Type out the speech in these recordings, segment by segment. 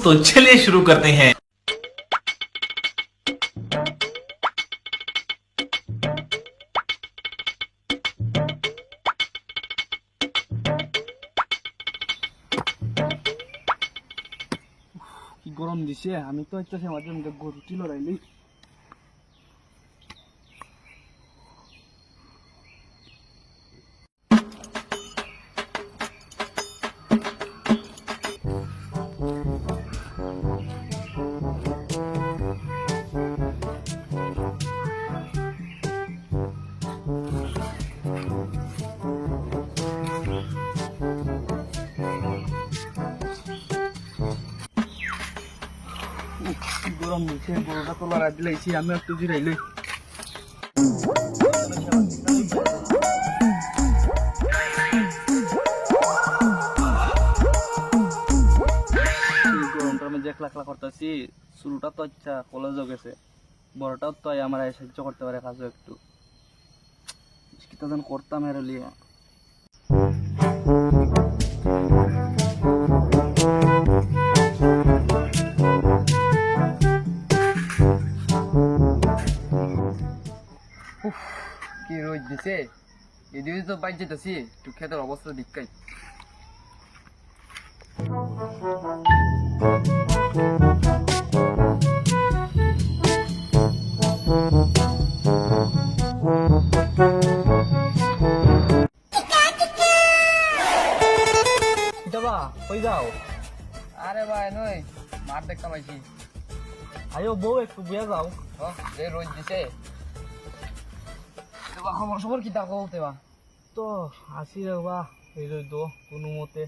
तो चलिए शुरू करते हैं কি গরম দিছে আমি তো একটা মাঝে মধ্যে গরুটি লড়াইলি গরম গরুটা তো লড়াই আমি একটু একলা একলা করতেছি তো আচ্ছা কলেজও গেছে, বড়টাও তো আমার সাহায্য করতে পারে, কাজও একটু। যেন করতাম এর লিয়া। দিছে এদিকে তো বাইর যেতেছি একটু খেতের অবস্থা দিক্কাই। যাবা কই যাও? আরে ভাই নই মাঠ দেখতে পাইছি। আয়ো বউ একটু বিয়ে যাও। হ, রোদ দিছে। দেবা খবর সবর কি তা কও দেবা তো আসি যাবা এই তো কোনো মতে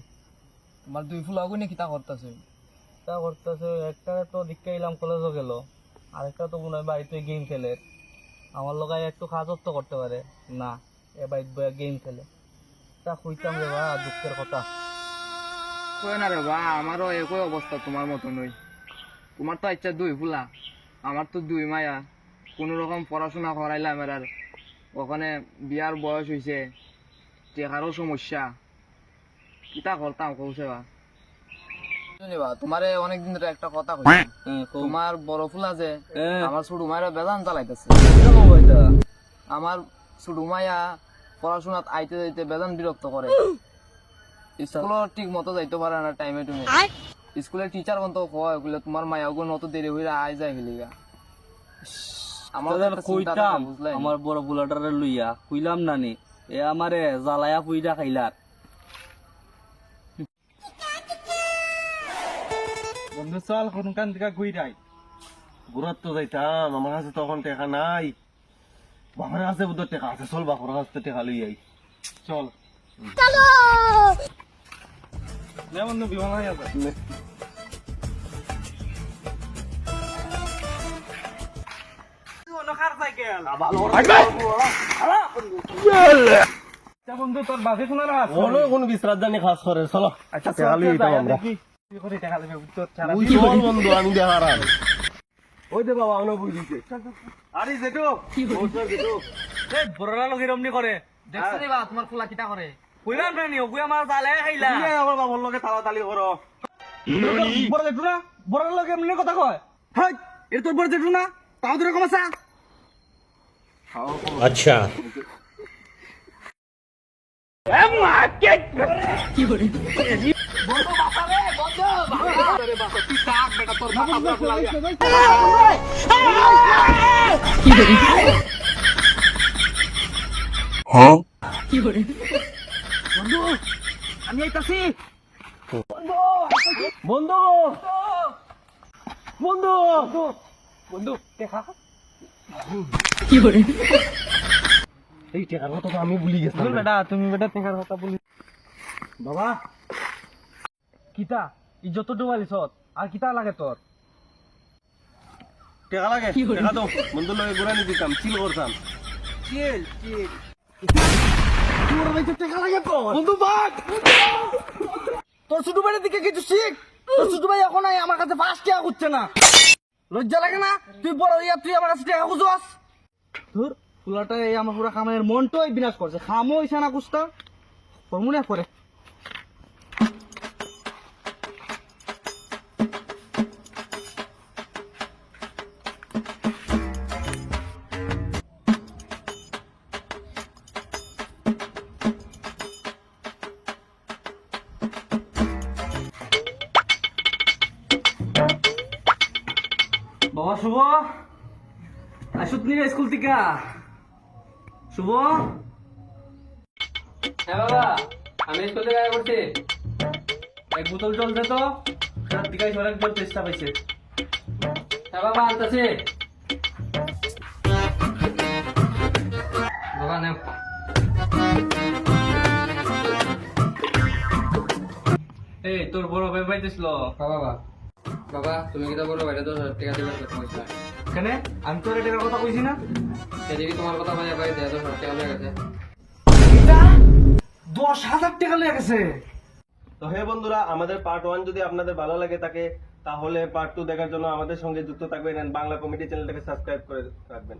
তোমার দুই ফুল আগুনে কিতা করতেছে তা করতেছে একটা তো দীক্ষা এলাম কলেজও গেল আরেকটা তো মনে হয় বাড়িতে গেম খেলে আমার লোক একটু কাজও তো করতে পারে না এ বাড়িতে বইয়া গেম খেলে তা কইতাম রে বা দুঃখের কথা কই না রে বা আমারও একই অবস্থা তোমার মতো নই তোমার তো ইচ্ছা দুই ফুলা আমার তো দুই মায়া কোন রকম পড়াশোনা করাইলাম এর আর ওখানে বিয়ার বয়স হইছে টেকারও সমস্যা। কিতা করতাম কৌছে বা? শুনিবা তোমারে অনেকদিন ধরে একটা কথা কই। তোমার বড় ফুলা যে। আমার ছোট মায়েরা বেদান চালাইতেছে কিরা কও এটা? আমার ছোট মায়া পড়াশোনাত আইতে যাইতে বেদান বিরক্ত করে স্কুলও ঠিক মতো যাইতে পারে না টাইমে তুমি। স্কুলের টিচার কয় বলে তোমার মায়া নত দেরি হইরা আই যায় হেলিগা। আমার কইতাম বড় বুলাটারে লইয়া কইলাম নানি এ আমারে জ্বালায়া পুইরা খাইলার। বন্ধু চল কোনখান থেকে ঘুরাই ঘুরাত তো যাইতাম আমার কাছে তখন টেকা নাই। বাবার কাছে বুধ টেকা আছে চল বাবার কাছে তো টেকা লই আই। চল। নে বন্ধু বিমান হয়ে আছে। বন্ধু তোর বাসে খাস করে চলো আচ্ছা টেকা লই আইতাম আমরা তুই চল বন্ধু আমি দেখার আর ওই দে বাবা অনেক বুঝ দিছে আরে যেটো এই বড়রা লোক ফুলা কিতা করে কইলাম না নি ওগুই আমার জ্বালায়া খাইলা তুই আমার বাবার না বড় লোক এমনি কথা কয় হাই এটা তোর বড় যেটো না তাও তোর কমাসা আমি আইতাছি। বন্ধু। বন্ধু। বন্ধু দেখা। এই টেকার কথা তো আমি ভুলি গেছিলাম। বেটা তুমি বেটা টেকার কথা বলি। বাবা কিতা? ই যত ডুবালিস আর কিতা লাগে তোর? টেকা লাগে? টেকা তো বন্ধু লগে ঘুরানি দিতাম চিল করতাম। বন্ধু বাঘ তোর ছোট ভাইয়ের দিকে কিছু শিখ? তোর ছোট ভাই এখন আমার কাছে ফার্স্ট টাকা করছে না। লজ্জা লাগে না? তুই বড় হইয়া তুই আমার কাছে টাকা খুঁজোস ধর ফুলাটা এই আমার পুরা খামের মনটাই বিনাশ করছে। খামো ইসা না কুস্তা। মনে করে শুভ। স্কুল থেকে। শুভ। হ্যাঁ বাবা, আমি স্কুল থেকে করছি এক বোতল জল দে তো দিকে চেষ্টা পাইছে। হ্যাঁ বাবা, আনতেছি। বাবা এই, তোর বড় ভাই পাইতেছিল। হ্যাঁ বাবা। বাবা তুমি কি তো বলো বাইরে দশ হাজার টাকা দিবার কথা বলছো কেন আমি তো এটার কথা কইছি না। সেদিকে তোমার কথা ভাই দেড় দশ হাজার টাকা হয়ে গেছে। এটা দশ হাজার টাকা লেগে গেছে। তো হে বন্ধুরা আমাদের পার্ট ওয়ান যদি আপনাদের ভালো লাগে থাকে তাহলে পার্ট টু দেখার জন্য আমাদের সঙ্গে যুক্ত থাকবেন বাংলা কমিটি চ্যানেলটাকে সাবস্ক্রাইব করে রাখবেন।